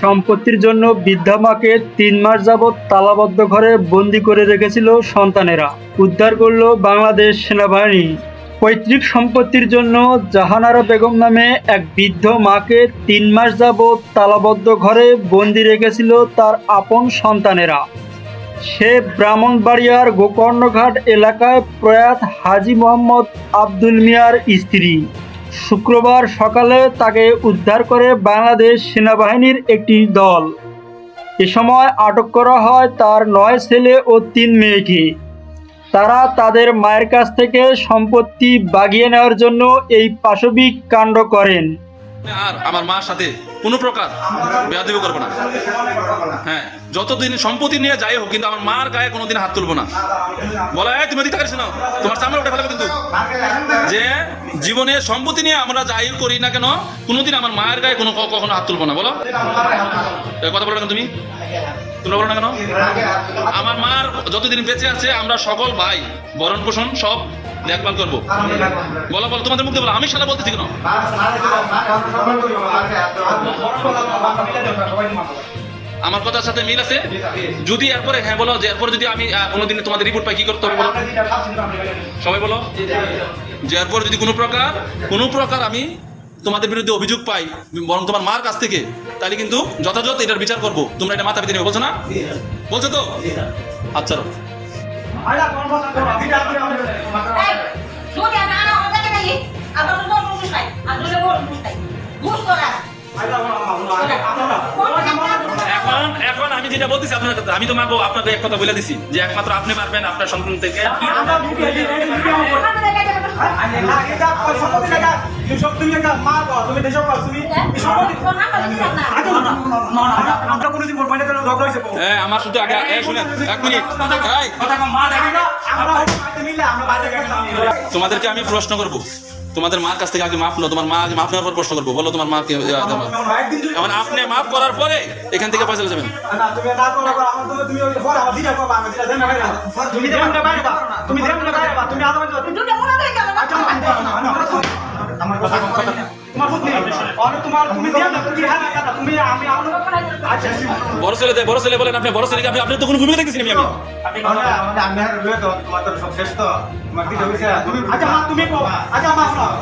সম্পত্তির জন্য বৃদ্ধা মাকে তিন মাস যাবৎ তালাবদ্ধ ঘরে বন্দি করে রেখেছিল সন্তানেরা। উদ্ধার করল বাংলাদেশ সেনাবাহিনী। পৈতৃক সম্পত্তির জন্য জাহানারা বেগম নামে এক বৃদ্ধ মাকে তিন মাস যাবৎ তালাবদ্ধ ঘরে বন্দি রেখেছিল তার আপন সন্তানেরা। সে ব্রাহ্মণবাড়িয়ার গোকর্ণঘাট এলাকায় প্রয়াত হাজি মোহাম্মদ আব্দুল মিয়ার স্ত্রী। শুক্রবার সকালে তাকে উদ্ধার করে বাংলাদেশ সেনাবাহিনীর একটি দল। এ সময় আটক করা হয় তার নয় ছেলে ও তিন মেয়েকে। তারা তাদের মায়ের কাছ থেকে সম্পত্তি বাগিয়ে নেওয়ার জন্য এই পাশবিক কাণ্ড করেন। আর আমার মার সাথে কোনো প্রকার বেয়াদবি করব না। হ্যাঁ যতদিন সম্পত্তি নিয়ে যাই হোক, কিন্তু আমার মার গায়ে কোনোদিন হাত তুলবো না। বলা হয় তুমি দিতে পারিস না। তোমার সামনে উঠে ফেলবে কিন্তু। যে জীবনে সম্পত্তি নিয়ে আমরা যাই করি না কেন, কোনোদিন আমার মায়ের গায়ে কোনো কখনো হাত তুলবো না। বলো। কথা বলো না তুমি? তোমরা বলো না কেন? আমার মার যতদিন বেঁচে আছে, আমরা সকল ভাই বরণ পোষণ সব দেখভাল করব। বলো বলো, তোমাদের মুখে বলো, আমি সেটা বলতেছি কেন? আমার কথার সাথে মিল আছে? যদি এরপরে হ্যাঁ বলো, যে এরপরে যদি আমি কোনোদিন তোমাদের রিপোর্ট পাই, কি করতে হবে বলো? সবাই বলো। যে এরপর যদি কোনো প্রকার কোনো প্রকার আমি তোমাদের বিরুদ্ধে অভিযোগ পাই, বরং তোমার মার কাছ থেকে, তাহলে কিন্তু যথাযথ এটার বিচার করব। তোমরা এটা মাথা পেতে বলছো না? বলছো তো? আচ্ছা আমি যেটা বলতেছি আপনার কাছে, আমি তো মাগো আপনাকে এক কথা বলে দিছি যে একমাত্র আপনি পারবেন আপনার সন্তান থেকে। হ্যাঁ আমার শুধু আগে শুনেন এক মিনিট। তোমাদেরকে আমি প্রশ্ন করব। তোমাদের মার কাছ থেকে আগে মাফ নাও তোমার মা আগে মাফ নেওয়ার পর প্রশ্ন করব। বলো তোমার মাকে তোমার এখন আপনি মাফ করার পরে এখান থেকে পয়সা যাবেন দুটো তুমি হয়ে গেল বড় ছেলে দেয় বড় ছেলে বলেন আপনি বড় ছেলেকে আপনি আপনি তো কোনো ভূমিকা দেখতেছি আমি আমি তোমরা বলো যে সবাই বলেছে ঠিক আছে বাসের সম্পত্তির আগে তোমার কো আচ্ছা মা খারাপ-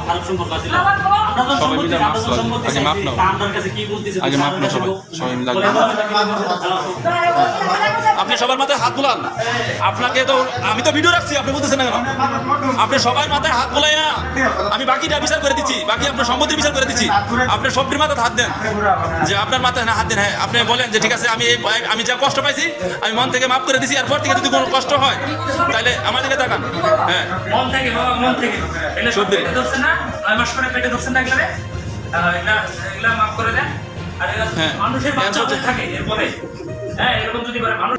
খারাপ সম্পর্ক আছে না? আমরা তো সবাই মাফ নাও। আগে মাফ নাও মিলে বলে। দাও। আপনি সবার মাথায় হাত বুলান। আপনাকে তো আমি তো ভিডিও রাখছি আপনি বলতেছেন না কেন? আপনি সবার মাথায় হাত বুলাইয়া আমি বাকিটা বিচার করে দিচ্ছি। বাকি আপনার সম্পত্তির বিচার করে দিচ্ছি। আপনি সবটির মাথায় হাত দেন। যে আপনার মাথায় না হাত দেন হ্যাঁ আপনি বলেন যে ঠিক আছে আমি এই আমি যা কষ্ট পাইছি আমি মন থেকে মাফ করে দিছি এরপর থেকে যদি কোনো কষ্ট হয় তাহলে আমার দিকে তাকান। হ্যাঁ। মন থেকে বাবা মন থেকে। সত্যি। না নয় মাস করে পেটে ধরছেন না এগুলো মাফ করে দেন। আর হ্যাঁ। মানুষের বাচ্চা থাকে এরপরে। হ্যাঁ এরকম যদি মানুষ